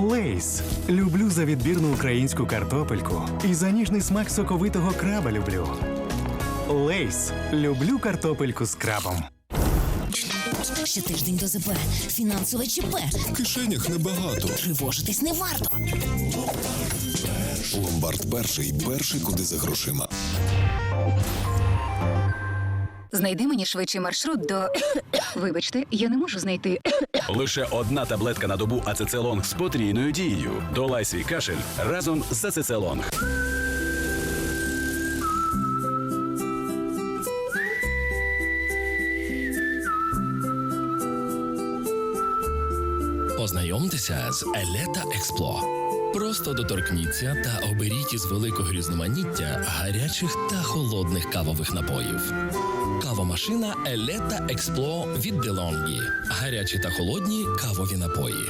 Лейс. Люблю за відбірну українську картопельку і за ніжний смак соковитого краба люблю. Лейс. Люблю картопельку з крабом. Ще тиждень до ЗП. Фінансове ЧП. В кишенях небагато. Тривожитись не варто. Ломбард перший, перший куди за грошима. Знайди мені швидший маршрут до. Вибачте, я не можу знайти. Лише одна таблетка на добу ацецелонг з потрійною дією. Долай свій кашель разом з ацецелонг. Ознайомтеся з Елета Експло. Просто доторкніться та оберіть із великого різноманіття гарячих та холодних кавових напоїв. Кавомашина Елета Експло від DeLonghi. Гарячі та холодні кавові напої.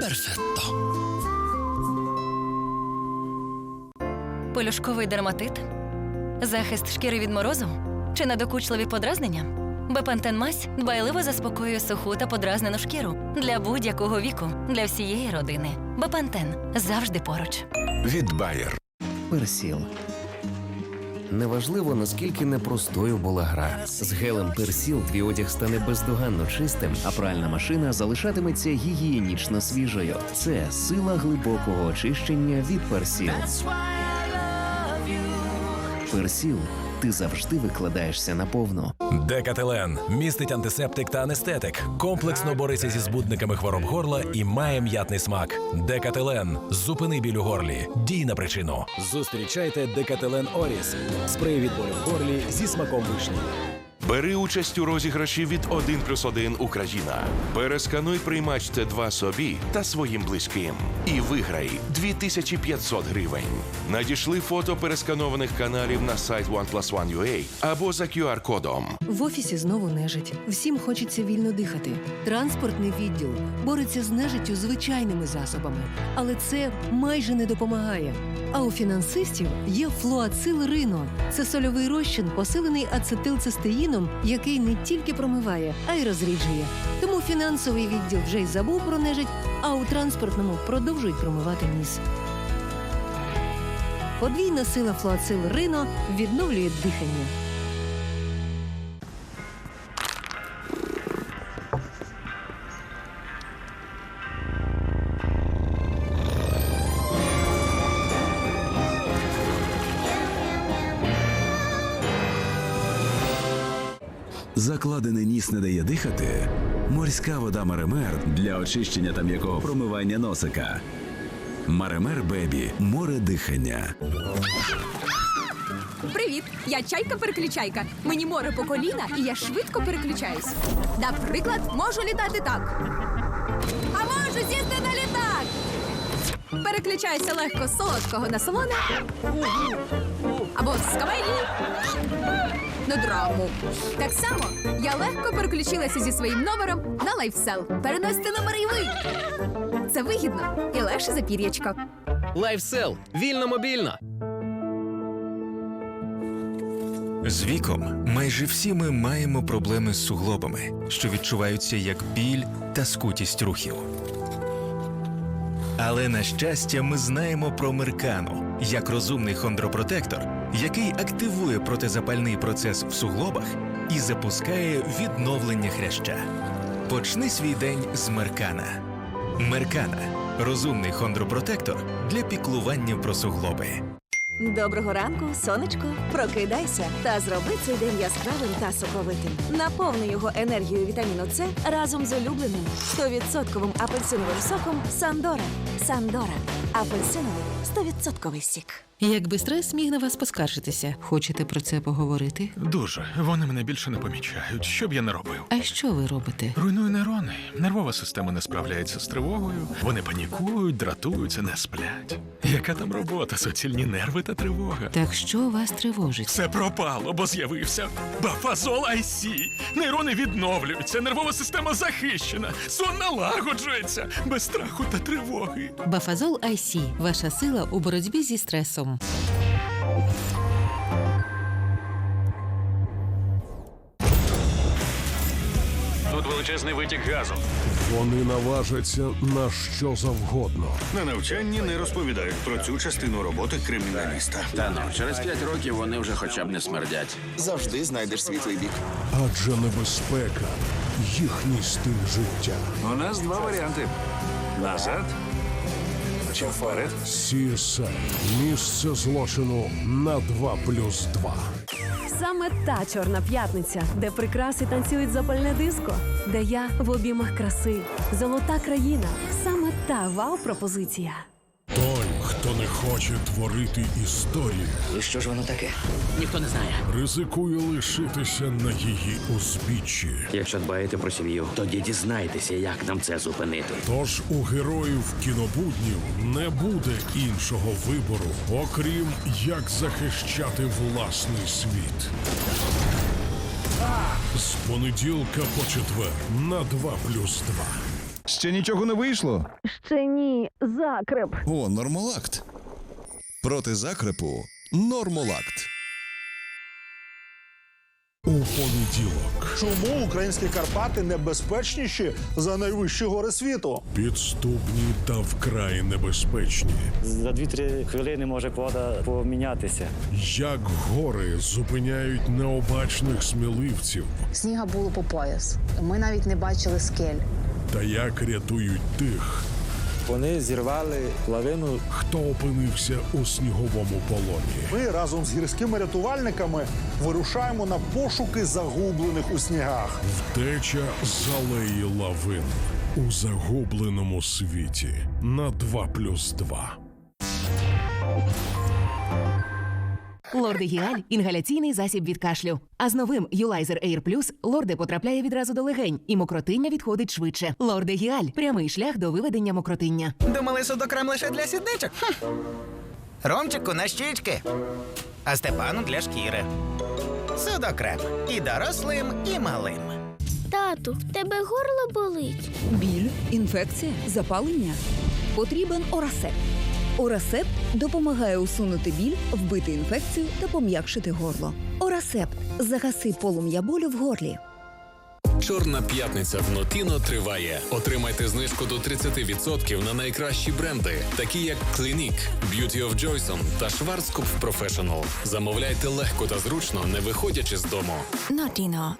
Перфетто. Полюшковий дерматит? Захист шкіри від морозу? Чи надокучливі подразнення? Бепантен мазь дбайливо заспокоює суху та подразнену шкіру для будь-якого віку, для всієї родини. Бепантен завжди поруч. від Bayer. Персіл. Неважливо, наскільки непростою була гра. З гелем Персіл твій одяг стане бездоганно чистим, а пральна машина залишатиметься гігієнічно свіжою. Це сила глибокого очищення від Персіл. Персіл. Ти завжди викладаєшся наповну. Декателен містить антисептик та анестетик, комплексно бореться зі збудниками хвороб горла і має м'ятний смак. Декателен зупини біль у горлі. Дій на причину. Зустрічайте Декателен Оріс. Спрей від болю в горлі зі смаком вишні. Бери участь у розіграші від 1 плюс 1 Україна. Перескануй приймач Т2 собі та своїм близьким. І виграй 2500 гривень. Надішли фото пересканованих каналів на сайт OnePlus1.ua або за QR-кодом. В офісі знову нежить. Всім хочеться вільно дихати. Транспортний відділ бореться з нежиттю звичайними засобами, але це майже не допомагає. А у фінансистів є флуацил Рино. Це сольовий розчин, посилений ацетилцистеїном, який не тільки промиває, а й розріджує. Тому фінансовий відділ вже й забув про нежить, а у транспортному продовжують промивати ніс. Подвійна сила флоацил Рино відновлює дихання. Закладений ніс не дає дихати. Морська вода Маремер для очищення та м'якого промивання носика. Маремер Бебі. Море дихання. Привіт! Я чайка переключайка. Мені море по коліна, і я швидко переключаюсь. Наприклад, можу літати так. А можу сісти на літак. Переключаюся легко з солодкого на солоне. Або з комедії на драму. Так само я легко переключилася зі своїм номером на лайфсел. Переносите номер і ви. Це вигідно і легше за пір'ячко. Лайфсел. Вільно мобільно. З віком майже всі ми маємо проблеми з суглобами, що відчуваються як біль та скутість рухів. Але на щастя, ми знаємо про Меркану як розумний хондропротектор, який активує протизапальний процес в суглобах і запускає відновлення хряща. Почни свій день з Меркана. Меркана розумний хондропротектор для піклування про суглоби. Доброго ранку, сонечко. Прокидайся та зроби цей день яскравим та соковитим. Наповни його енергією вітаміну С разом з улюбленим 100% апельсиновим соком Сандора. Сандора. Апельсиновий 100% сік. Якби стрес міг на вас поскаржитися, хочете про це поговорити? Дуже. Вони мене більше не помічають. Що б я не робив? А що ви робите? Руйную нейрони. Нервова система не справляється з тривогою. Вони панікують, дратуються, не сплять. Яка там робота? Суцільні нерви та тривога. Так що вас тривожить? Все пропало, бо з'явився бафазол IC. Нейрони відновлюються, нервова система захищена, сон налагоджується без страху та тривоги. Бафазол IC – ваша сила у боротьбі зі стресом. Тут величезний витік газу. Вони наважаться на що завгодно. На навчанні не розповідають про цю частину роботи криміналіста. Та ну, через п'ять років вони вже хоча б не смердять. Завжди знайдеш світлий бік. Адже небезпека їхній стиль життя. У нас два варіанти: назад чи Фарет? CSI. Місце злочину на 2 плюс 2. Саме та чорна п'ятниця, де прикраси танцюють запальне диско, де я в обіймах краси, золота країна. Саме та вау-пропозиція. Хто не хоче творити історію, І що ж воно таке? Ніхто не знає. ризикує лишитися на її узбіччі. Якщо дбаєте про сім'ю, тоді дізнайтеся, як нам це зупинити. Тож у героїв кінобуднів не буде іншого вибору, окрім як захищати власний світ. З понеділка по четвер на 2 плюс 2. Ще нічого не вийшло. Ще ні, закреп. О, нормолакт. Проти закрепу нормолакт. У понеділок Чому українські Карпати небезпечніші за найвищі гори світу? підступні та вкрай небезпечні. За 2-3 хвилини може вода помінятися. Як гори зупиняють необачних сміливців Сніга було по пояс. Ми навіть не бачили скель. Та як рятують тих, Вони зірвали лавину. хто опинився у сніговому полоні. Ми разом з гірськими рятувальниками вирушаємо на пошуки загублених у снігах. Втеча з алеї лавин у загубленому світі на 2 плюс 2. Лордегіаль інгаляційний засіб від кашлю. А з новим Юлайзер Air Plus лорде потрапляє відразу до легень, і мокротиння відходить швидше. Лордегіаль прямий шлях до виведення мокротиння. Думали, судокрем лише для сідничок. Ромчику на щічки, а Степану для шкіри. Судокрем і дорослим, і малим. Тату, в тебе горло болить. Біль, інфекція, запалення. Потрібен Орасеп. Орасеп допомагає усунути біль, вбити інфекцію та пом'якшити горло. Орасепт загаси полум'я болю в горлі. Чорна п'ятниця в Нотіно триває. Отримайте знижку до 30% на найкращі бренди, такі як Clinique, Beauty of Joyson та Schwarzkopf Professional. Замовляйте легко та зручно, не виходячи з дому. Нотіно.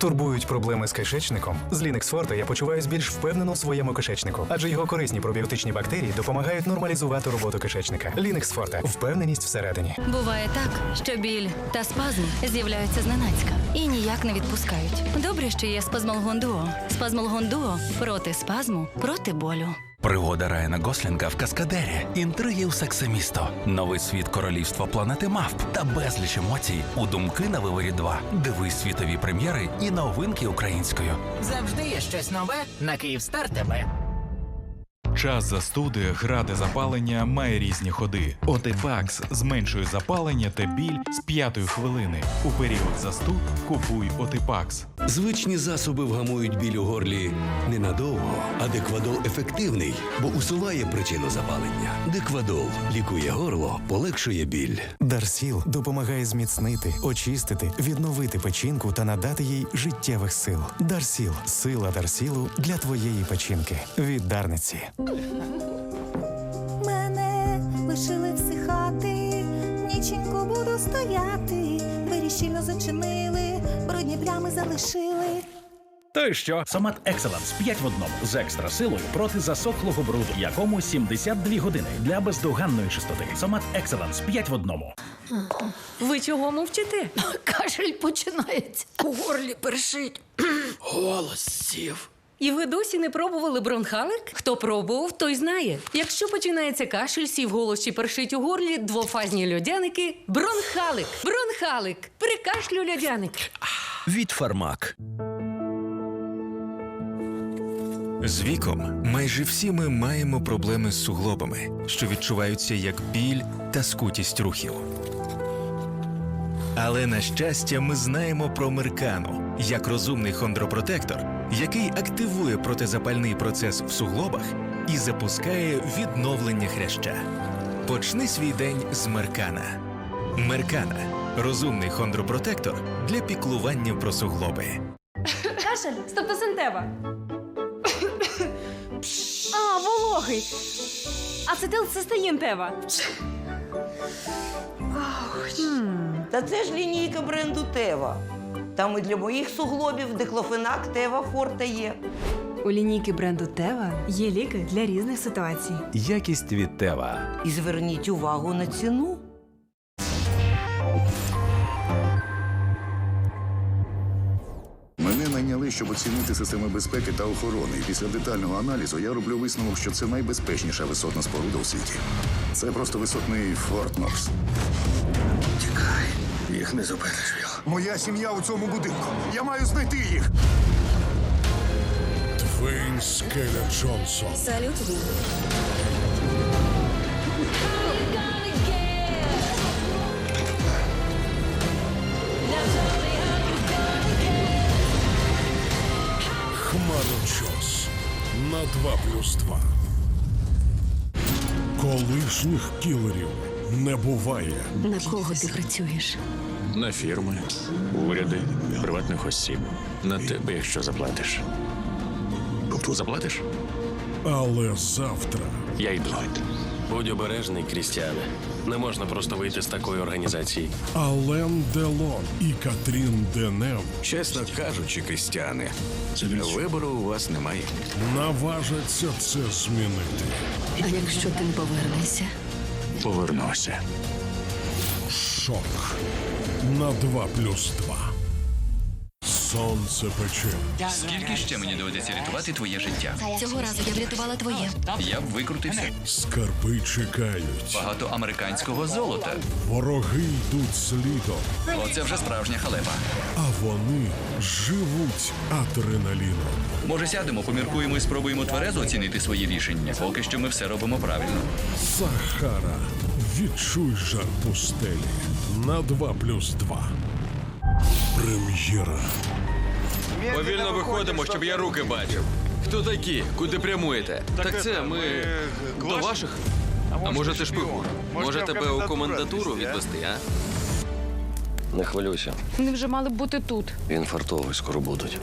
Турбують проблеми з кишечником. З Linux Forte я почуваюся більш впевнено в своєму кишечнику, адже його корисні пробіотичні бактерії допомагають нормалізувати роботу кишечника. Linux Forte – впевненість всередині. Буває так, що біль та спазм з'являються зненацька і ніяк не відпускають. Добре, що є спазмолгон дуо. Спазмолгон дуо проти спазму, проти болю. Пригода Райана Гослінга в Каскадері, інтриги у сексимісто, новий світ королівства планети мавп та безліч емоцій у думки на виворі 2. Дивись світові прем'єри і новинки українською. Завжди є щось нове на Київстар ТБ. Час застуди, гради запалення має різні ходи. Отипакс зменшує запалення та біль з п'ятої хвилини. У період застуд купуй Отипакс. Звичні засоби вгамують біль у горлі ненадовго, а деквадол ефективний, бо усуває причину запалення. Деквадол лікує горло, полегшує біль. Дарсіл допомагає зміцнити, очистити, відновити печінку та надати їй життєвих сил. Дарсіл сила Дарсілу для твоєї печінки. Від Дарниці. Мене лишили всихати, ніченько буду стояти. Двері щільно зачинили, брудні плями залишили. То й що? Сомат Екселенс 5 в одному з екстра силою проти засохлого бруду, якому 72 години для бездоганної чистоти. Сомат Екселенс 5 в одному. Ви чого мовчите? Кашель починається. У горлі першить. Голос сів. І ви досі не пробували бронхалик? Хто пробував, той знає. Якщо починається кашель, сів голос чи першить у горлі, двофазні льодяники. Бронхалик! Бронхалик! При кашлю льодяник. Від Фармак. З віком майже всі ми маємо проблеми з суглобами, що відчуваються як біль та скутість рухів. Але на щастя, ми знаємо про Меркану як розумний хондропротектор, який активує протизапальний процес в суглобах і запускає відновлення хряща. Почни свій день з Меркана. Меркана розумний хондропротектор для піклування про суглоби. Кашель? Стептосинтева. А, вологий. Ацетилцистеїн Тева. Та це ж лінійка бренду Тева. Там і для моїх суглобів диклофенак Тева Форте є. У лінійки бренду Тева є ліки для різних ситуацій. Якість від Тева. І зверніть увагу на ціну. Мене найняли, щоб оцінити системи безпеки та охорони. І після детального аналізу я роблю висновок, що це найбезпечніша висотна споруда у світі. Це просто висотний Форт Нокс. Тікай, їх не зупиниш. Моя сім'я у цьому будинку. Я маю знайти їх. Двейн Скеля Джонсон. Салют. Хмарочос на 2 плюс 2. Колишніх кілерів не буває. На кого ти працюєш? На фірми, уряди, приватних осіб. На тебе, якщо заплатиш. Заплатиш? Але завтра Я йду. Будь обережний, Крістіане. Не можна просто вийти з такої організації. Ален Делон і Катрін Денев Чесно кажучи, Крістіане, вибору у вас немає. наважаться це змінити. А якщо ти не повернешся? Повернуся. Шок на 2 плюс 2. Сонце пече. Скільки ще мені доведеться рятувати твоє життя? Цього разу я врятувала твоє. Я б викрутився. Скарби чекають. Багато американського золота. Вороги йдуть слідом, Оце вже справжня халепа. а вони живуть адреналіном. Може, сядемо, поміркуємо і спробуємо тверезо оцінити свої рішення. Поки що ми все робимо правильно. Сахара. Відчуй жар пустелі на 2 плюс 2. Прем'єра. Повільно виходимо, щоб я руки бачив. Хто такі? Куди прямуєте? Так це ми до ваших? А може ти шпигун? Може тебе у комендатуру відвести, а? Не хвилюйся. Вони вже мали б бути тут. Він фартовий, скоро будуть.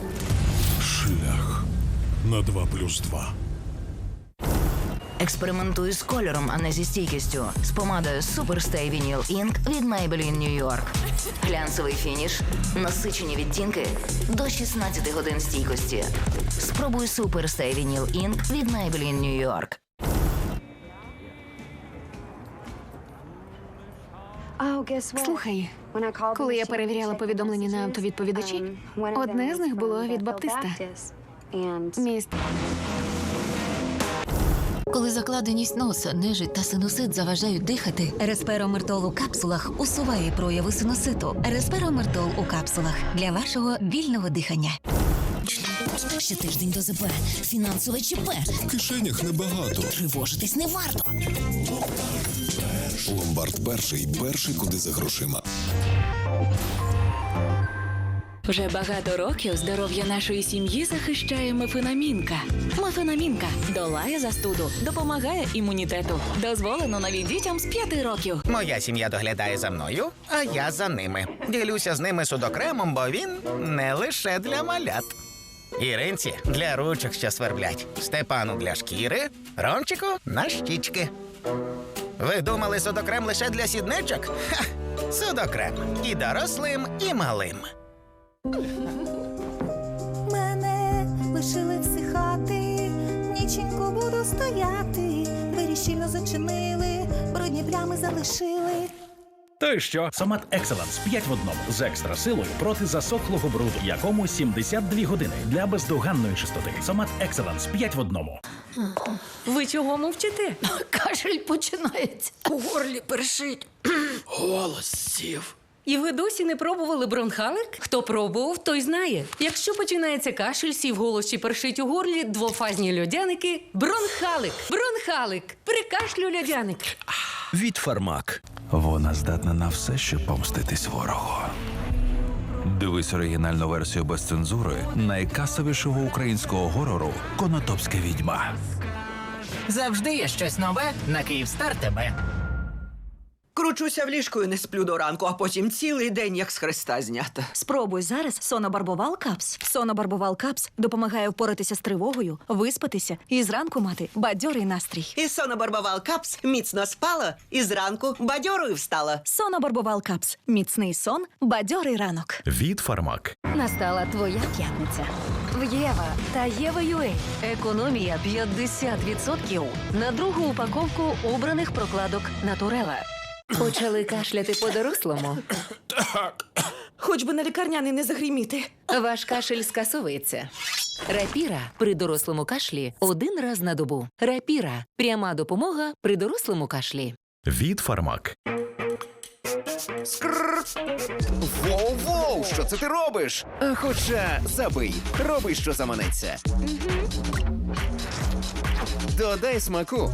Шлях на 2 плюс 2. Експериментуй з кольором, а не зі стійкістю. З помадою Superstay Vinyl Ink від Maybelline New York. Глянцевий фініш, насичені відтінки до 16 годин стійкості. Спробуй Superstay Vinyl Ink від Maybelline New York. Слухай, коли я перевіряла повідомлення на автовідповідачі, одне з них було від Баптиста. Міст Коли закладеність носа, нежить та синусит заважають дихати, Респиромертол у капсулах усуває прояви синуситу. Респиромертол у капсулах для вашого вільного дихання. Ще тиждень до ЗП. Фінансове ЧП. В кишенях небагато. Тривожитись не варто. Ломбард перший, перший куди за грошима. Вже багато років здоров'я нашої сім'ї захищає мефенамінка. Мефенамінка долає застуду, допомагає імунітету. Дозволено навіть дітям з 5 років. Моя сім'я доглядає за мною, а я за ними. Ділюся з ними судокремом, бо він не лише для малят. Іринці для ручок, що сверблять. Степану для шкіри, Ромчику на щічки. Ви думали судокрем лише для сідничок? Ха! Судокрем і дорослим, і малим. Мене лишили всихати, ніченько буду стояти. Двері щільно зачинили, брудні плями залишили. То й що? Сомат Екселенс 5 в одному з екстра силою проти засохлого бруду, якому 72 години для бездоганної чистоти. Сомат Екселенс 5 в одному. Ви чого мовчите? Кашель починається. У горлі першить. Голос сів. І ви досі не пробували бронхалик? Хто пробував, той знає. Якщо починається кашель, сів голос чи першить у горлі, двофазні льодяники. Бронхалик! Бронхалик! При кашлю льодяник. Від Фармак. Вона здатна на все, щоб помститись ворогу. Дивись оригінальну версію без цензури найкасовішого українського горору Конотопська відьма. Завжди є щось нове на Київстар ТБ. Кручуся в ліжку і не сплю до ранку, а потім цілий день як з хреста знята. Спробуй зараз сонобарбовал капс. Сонобарбовал капс допомагає впоратися з тривогою, виспатися і зранку мати бадьорий настрій. І сонобарбовал капс міцно спала і зранку бадьорою встала. Сонобарбовал капс. Міцний сон, бадьорий ранок. Від Фармак. Настала твоя п'ятниця. В Єва та Єва UA. Економія 50% на другу упаковку обраних прокладок Натурела. Почали кашляти по-дорослому. Хоч би на лікарняний не загріміти. Ваш кашель скасовується. Рапіра при дорослому кашлі один раз на добу. Рапіра пряма допомога при дорослому кашлі. Від Фармак. Воу-воу, що це ти робиш? Е, Хоча забий, роби, що заманеться. Додай смаку.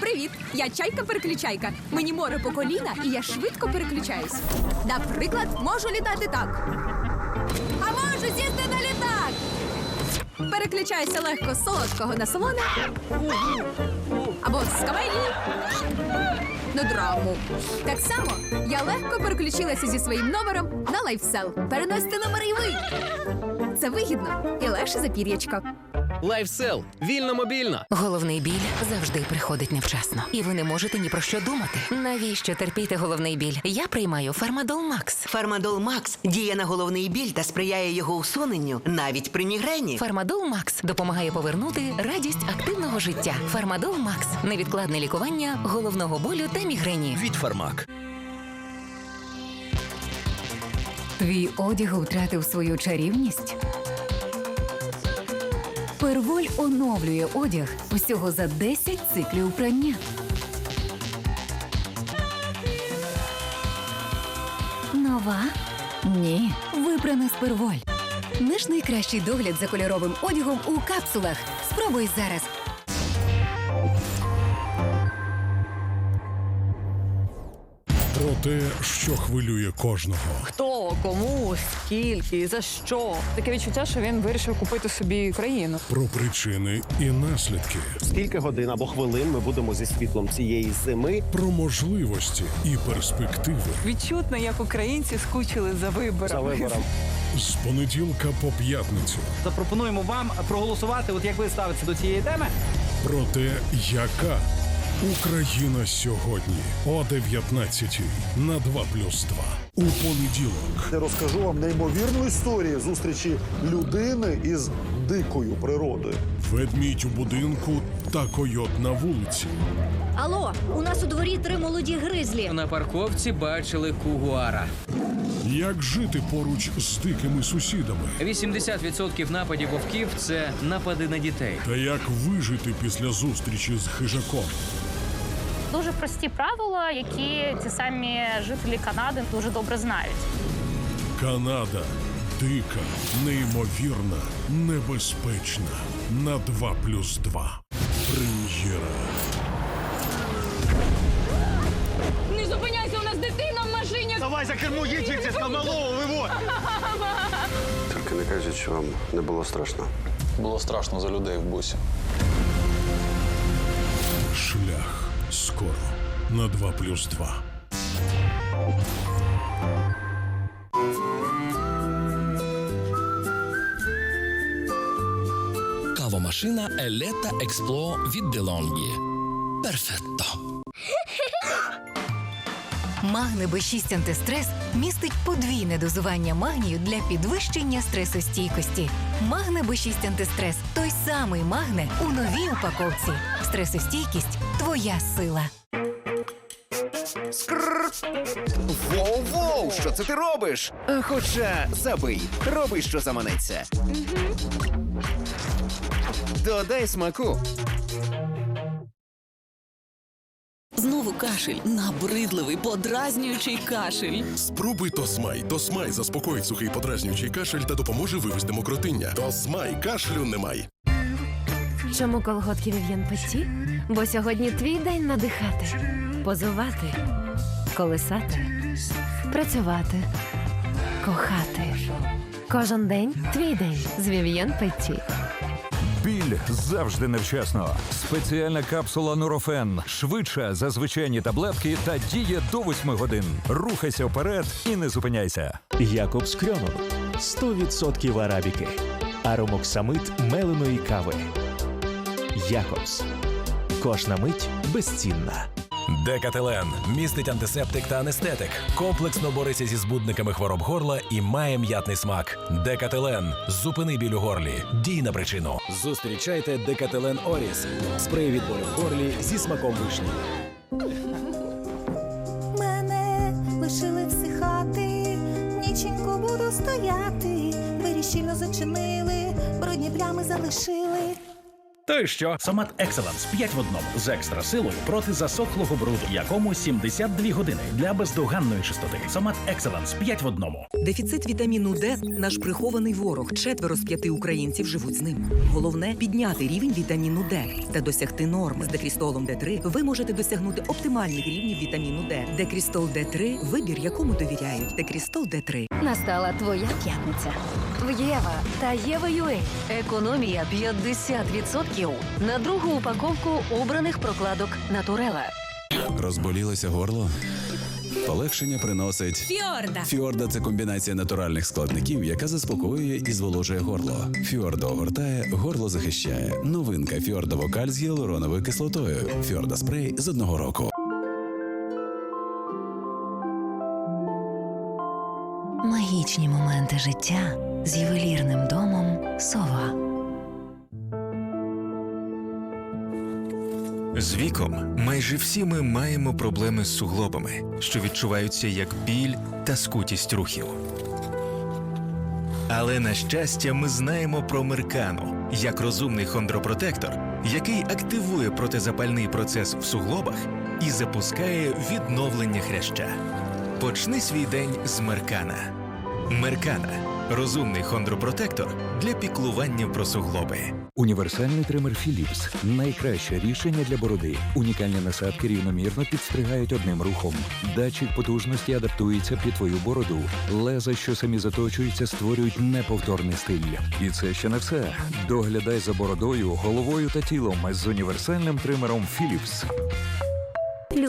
Привіт! Я чайка-переключайка. Мені море по коліна, і я швидко переключаюсь. Наприклад, можу літати так. А можу сісти на літак. Переключаюся легко з солодкого на солоне. Або з комедії на драму. Так само я легко переключилася зі своїм номером на лайфсел. Переносити номер і ви. Це вигідно і легше за пір'ячко. Лайфсел. Вільно мобільно. Головний біль завжди приходить невчасно, і ви не можете ні про що думати. Навіщо терпіти головний біль? Я приймаю Фармадол Макс. Фармадол Макс діє на головний біль та сприяє його усуненню навіть при мігрені. Фармадол Макс допомагає повернути радість активного життя. Фармадол Макс невідкладне лікування головного болю та мігрені. Від Фармак. Твій одяг втратив свою чарівність. Перволь оновлює одяг усього за 10 циклів прання. Нова? Ні. Випрана з перволь. Наш найкращий догляд за кольоровим одягом у капсулах. Спробуй зараз. Те, що хвилює кожного. Хто, кому, скільки, за що? Таке відчуття, що він вирішив купити собі країну. Про причини і наслідки. Скільки годин або хвилин ми будемо зі світлом цієї зими? Про можливості і перспективи. Відчутно, як українці скучили за виборами. За вибором. З понеділка по п'ятницю. Запропонуємо вам проголосувати, от як ви ставитеся до цієї теми. Про те, яка Україна сьогодні о 19 на 2 плюс 2. У понеділок. Я розкажу вам неймовірну історію зустрічі людини із дикою природою. Ведмідь у будинку та койот на вулиці. Алло, у нас у дворі три молоді гризлі. На парковці бачили кугуара. Як жити поруч з дикими сусідами? 80% нападів вовків це напади на дітей. Та як вижити після зустрічі з хижаком? Дуже прості правила, які ці самі жителі Канади дуже добре знають. Канада дика, неймовірна, небезпечна. На 2 плюс 2. Прем'єра. Не зупиняйся, у нас дитина в машині. Давай за кермо їдь звідси, з малого. Тільки не кажіть, що вам не було страшно. Було страшно за людей в бусі. Шлях. Скоро. На 2 плюс 2. Кавомашина Елета Експло від Делонгі. Перфетто. Магне Б6 антистрес містить подвійне дозування магнію для підвищення стресостійкості. Магне Б6 антистрес той самий магне у новій упаковці. Стресостійкість твоя сила. Воу-воу, що це ти робиш? Е, Хоча забий, роби, що заманеться. Додай смаку. Знову кашель, набридливий, подразнюючий кашель. Спробуй Тосмай. Тосмай заспокоїть сухий подразнюючий кашель та допоможе вивести мокротиння. Тосмай кашлю немає. Чому колготки Вів'ян Петті? Бо сьогодні твій день надихати, позувати, колисати, працювати, кохати. Кожен день твій день з Вів'ян Петті. Біль завжди невчасно. Спеціальна капсула Нурофен швидша за звичайні таблетки та діє до 8 годин. Рухайся вперед і не зупиняйся. Якобс Крьонов 100% арабіки. Аромоксамит меленої кави. Якобс. Кожна мить безцінна. Декателен містить антисептик та анестетик, комплексно бореться зі збудниками хвороб горла і має м'ятний смак. Декателен зупини біль у горлі. Дій на причину. Зустрічайте Декателен Оріс. Спрей від болю в горлі зі смаком вишні. Мене лишили всихати, ніченько буду стояти. Двері щільно зачинили, брудні плями залишили. То й що? Сомат Екселенс 5 в одному з екстра силою проти засохлого бруду, якому 72 години для бездоганної чистоти. Сомат Екселенс 5 в одному. Дефіцит вітаміну Д наш прихований ворог. Четверо з п'яти українців живуть з ним. Головне підняти рівень вітаміну Д та досягти норми. З декрістолом Д3 ви можете досягнути оптимальних рівнів вітаміну Д. Декрістол Д3 – вибір, якому довіряють. Декрістол Д3. Настала твоя п'ятниця. В Єва та Єва Юей. Економія 50% на другу упаковку обраних прокладок Натурела. Розболілося горло? Полегшення приносить Фіорда. Фіорда це комбінація натуральних складників, яка заспокоює і зволожує горло. Фіорда огортає, горло захищає. Новинка Фіорда Вокаль з гіалуроновою кислотою. Фіорда спрей з одного року. Магічні моменти життя з ювелірним домом Сова. З віком майже всі ми маємо проблеми з суглобами, що відчуваються як біль та скутість рухів. Але на щастя, ми знаємо про Меркану як розумний хондропротектор, який активує протизапальний процес в суглобах і запускає відновлення хряща. Почни свій день з Меркана. Меркана розумний хондропротектор для піклування про суглоби. Універсальний тример Philips – найкраще рішення для бороди. Унікальні насадки рівномірно підстригають одним рухом. Датчик потужності адаптується під твою бороду. Леза, що самі заточуються, створюють неповторний стиль. І це ще не все. Доглядай за бородою, головою та тілом з універсальним тримером Philips.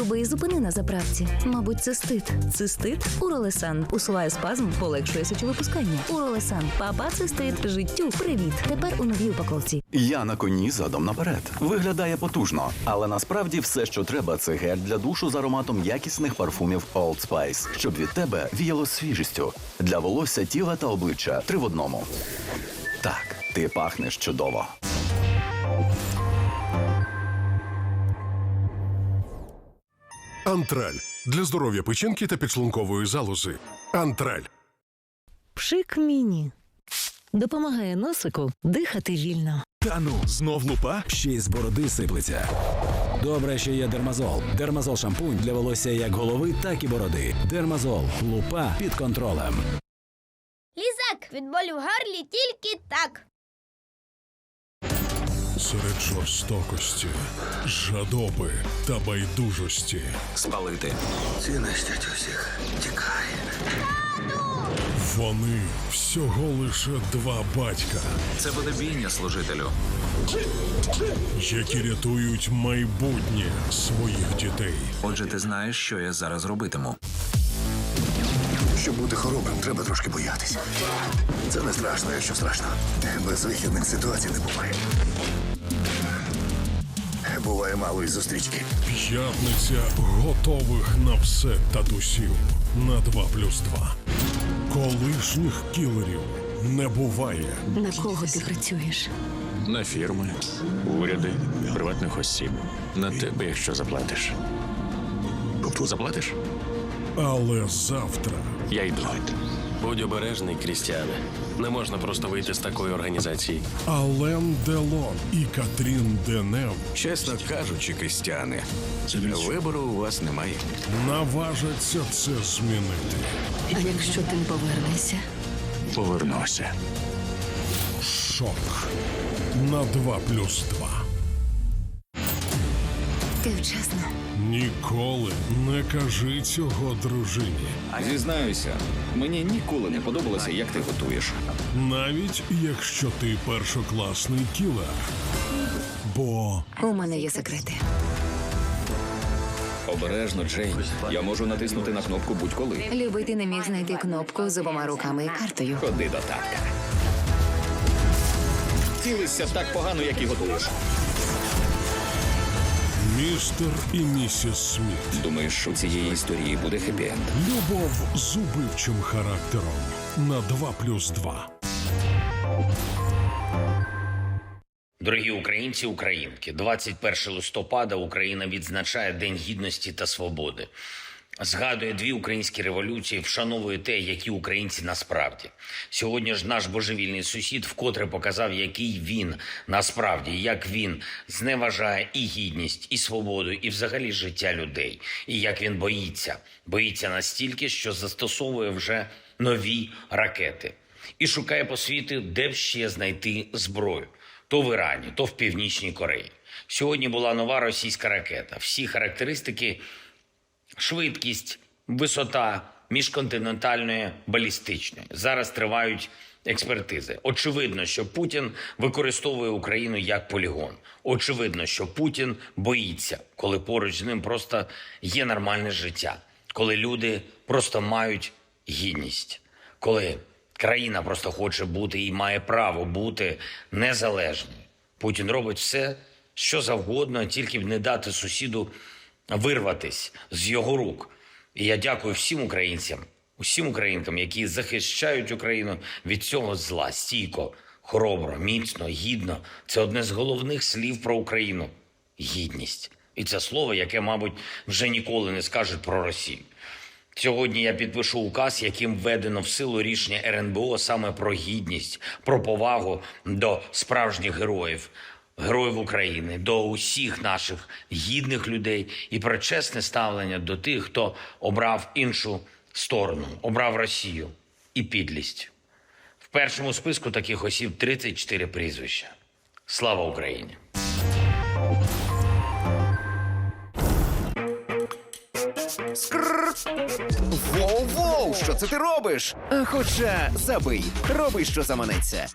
Любий зупини на заправці. Мабуть, цистит. Цистит? Уролесан. Усуває спазм, полегшує сечовипускання. Уролесан. Папа цистит. Життю. Привіт. Тепер у новій упаковці. Я на коні задом наперед. Виглядає потужно, але насправді все, що треба, це гель для душу з ароматом якісних парфумів Old Spice, щоб від тебе віяло свіжістю. Для волосся, тіла та обличчя три в одному. Так, ти пахнеш чудово. Антраль для здоров'я печінки та підшлункової залози. Антраль. Пшик міні. Допомагає носику дихати вільно. Та ну, знов лупа? Ще й з бороди сиплеться. Добре, що є дермазол. Дермазол шампунь для волосся як голови, так і бороди. Дермазол. Лупа під контролем. Лізак від болю в горлі тільки так. Серед жорстокості, жадоби та байдужості. Спалити. Ці нестять усіх. Тікай. Вони всього лише два батька, Це буде бійня, служителю. які рятують майбутнє своїх дітей. Отже, ти знаєш, що я зараз робитиму. Щоб бути хоробрим, треба трошки боятися. Це не страшно, якщо страшно. Безвихідних ситуацій не буває. Буває мало і зустрічки. П'ятниця готових на все татусів на 2 плюс 2. Колишніх кілерів не буває. На кого ти працюєш? На фірми, уряди, приватних осіб. На тебе, якщо заплатиш. Заплатиш? Але завтра Я йду. Будь обережний, Крістіане. Не можна просто вийти з такої організації. Ален Делон і Катрін Денев Чесно кажучи, Кристіане, вибору у вас немає. наважаться це змінити. А якщо ти повернешся? Повернуся. Шок на 2 плюс 2. Ти вчасно. Ніколи не кажи цього дружині. Зізнаюся, мені ніколи не подобалося, як ти готуєш. Навіть якщо ти першокласний кілер. Бо У мене є секрети. Обережно, Джейн. Я можу натиснути на кнопку будь-коли. Любий ти не міг знайти кнопку з обома руками і картою. Ходи до татка. Цілишся так погано, як і готуєш. Містер і місіс Сміт. Думаєш, у цієї історії буде хеппі-енд? Любов з убивчим характером на 2 плюс 2. Дорогі українці, українки, 21 листопада Україна відзначає День гідності та свободи. Згадує дві українські революції, вшановує те, які українці насправді. Сьогодні ж наш божевільний сусід вкотре показав, який він насправді, як він зневажає і гідність, і свободу, і взагалі життя людей, і як він боїться, боїться настільки, що застосовує вже нові ракети і шукає по світу, де б ще знайти зброю то в Ірані, то в Північній Кореї. Сьогодні була нова російська ракета. Всі характеристики, швидкість, висота міжконтинентальної балістичної. Зараз тривають експертизи. Очевидно, що Путін використовує Україну як полігон. Очевидно, що Путін боїться, коли поруч з ним просто є нормальне життя, коли люди просто мають гідність, коли країна просто хоче бути і має право бути незалежною. Путін робить все, що завгодно, тільки б не дати сусіду вирватись з його рук. І я дякую всім українцям, усім українкам, які захищають Україну від цього зла стійко, хоробро, міцно, гідно. Це одне з головних слів про Україну гідність. І це слово, яке, мабуть, вже ніколи не скажуть про Росію. Сьогодні я підпишу указ, яким введено в силу рішення РНБО саме про гідність, про повагу до справжніх героїв, героїв України, до усіх наших гідних людей і про чесне ставлення до тих, хто обрав іншу сторону, обрав Росію і підлість. В першому списку таких осіб 34 прізвища. Слава Україні! Скрррр! Воу-воу! Що це ти робиш? Хоча забий, роби, що заманеться.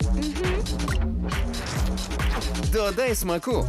Додай смаку.